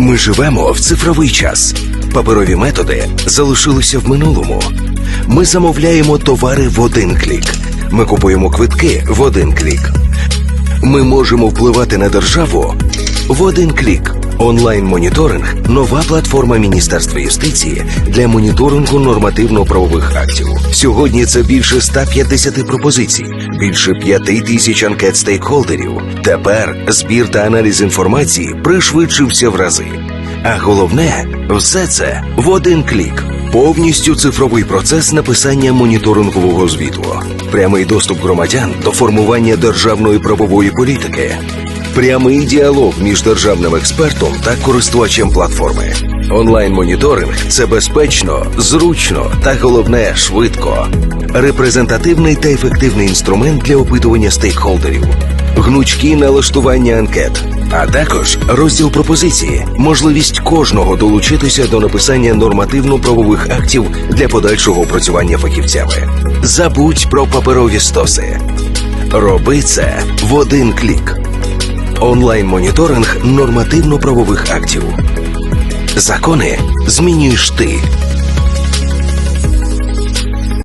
Ми живемо в цифровий час. Паперові методи залишилися в минулому. Ми замовляємо товари в один клік. Ми купуємо квитки в один клік. Ми можемо впливати на державу в один клік. Онлайн-моніторинг нова платформа Міністерства юстиції для моніторингу нормативно-правових актів. Сьогодні це більше 150 пропозицій, більше 5 тисяч анкет стейкхолдерів. Тепер збір та аналіз інформації пришвидшився в рази. А головне, все це в один клік. Повністю цифровий процес написання моніторингового звіту, прямий доступ громадян до формування державної правової політики, прямий діалог між державним експертом та користувачем платформи. Онлайн-моніторинг це безпечно, зручно та головне швидко. Репрезентативний та ефективний інструмент для опитування стейкхолдерів, гнучкі налаштування анкет, а також розділ пропозиції, можливість кожного долучитися до написання нормативно-правових актів для подальшого опрацювання фахівцями. Забудь про паперові стоси. Роби це в один клік. Онлайн-моніторинг нормативно-правових актів. Закони змінюєш ти.